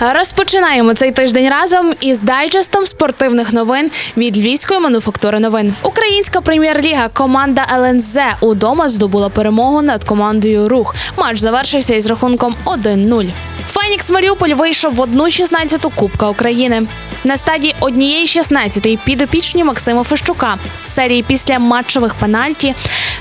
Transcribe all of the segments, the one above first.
Розпочинаємо цей тиждень разом із дайджестом спортивних новин від львівської мануфактури новин. Українська прем'єр-ліга команда ЛНЗ удома здобула перемогу над командою Рух. Матч завершився із рахунком 1-0. Фенікс Маріуполь вийшов в 1-16 Кубка України. На стадії однієї 16-ї підопічні Максима Фещука в серії після матчових пенальті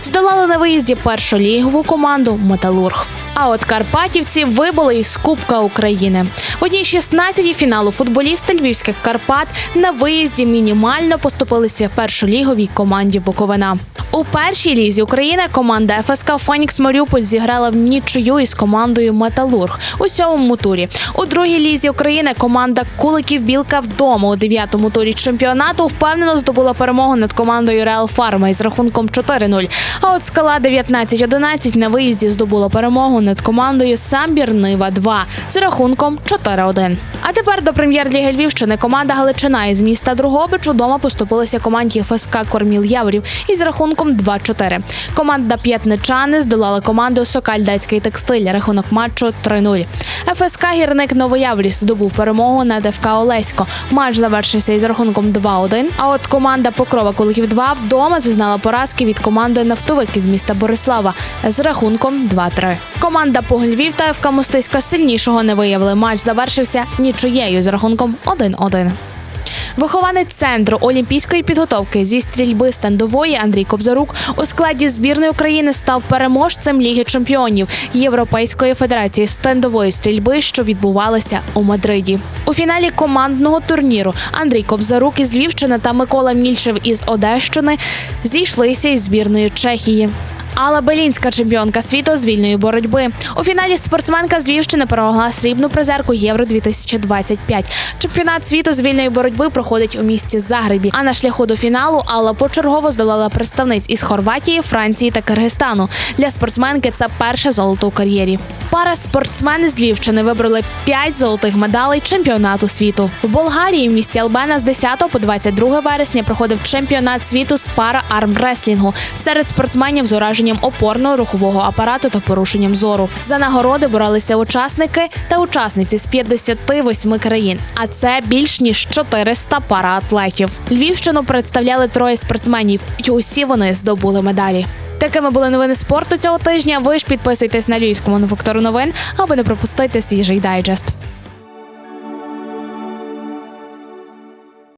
здолали на виїзді першолігову команду Металург. А от Карпатівці вибули із Кубка України. В одній 16-й фіналу футболісти львівських Карпат на виїзді мінімально поступилися першоліговій команді Буковина. У першій лізі України команда ФСК Фенікс Маріуполь зіграла в нічию із командою Металург у сьомому турі. У другій лізі України команда Куликів Білка вдома у дев'ятому турі чемпіонату впевнено здобула перемогу над командою Реал Фарма із рахунком 4-0. А от скала 19-11 на виїзді здобула перемогу над командою Самбір Нива 2 з рахунком 4-1. А тепер до прем'єр-ліги Львівщини команда Галичина із міста Другобич удома поступилася команді ФСК Корміл Яворів із рахунком 2-4. Команда П'ятничани здолала команду Сокальдацький текстиль. Рахунок матчу 3-0. ФСК Гірник Новоявріс здобув перемогу над ФК Олесько. Матч завершився із рахунком 2-1. А от команда Покрова Куликів 2 вдома зазнала поразки від команди Нафтовик із міста Борислава з рахунком 2-3. Команда Погольвів та ФК Мостиська сильнішого не виявили. Матч завершився нічиєю з рахунком 1-1. Вихованець центру олімпійської підготовки зі стрільби стендової Андрій Кобзарук у складі збірної України став переможцем Ліги чемпіонів Європейської федерації стендової стрільби, що відбувалася у Мадриді. У фіналі командного турніру Андрій Кобзарук із Львівщини та Микола Мільшев із Одещини зійшлися із збірною Чехії. Алла Белінська, чемпіонка світу з вільної боротьби. У фіналі спортсменка з Львівщини перемогла срібну призерку Євро 2025. Чемпіонат світу з вільної боротьби проходить у місті Загребі. А на шляху до фіналу Алла почергово здолала представниць із Хорватії, Франції та Киргизстану. Для спортсменки це перше золото у кар'єрі. Пара спортсмени з Львівщини вибрали 5 золотих медалей чемпіонату світу. В Болгарії в місті Албена з 10 по 22 вересня проходив чемпіонат світу з пара армреслінгу серед спортсменів з ураженням опорного рухового апарату та порушенням зору. За нагороди боролися учасники та учасниці з 58 країн. А це більш ніж 400 параатлетів. Львівщину представляли троє спортсменів, і усі вони здобули медалі. Такими були новини спорту цього тижня. Ви ж підписуйтесь на львівську мануфактуру новин, аби не пропустити свіжий дайджест.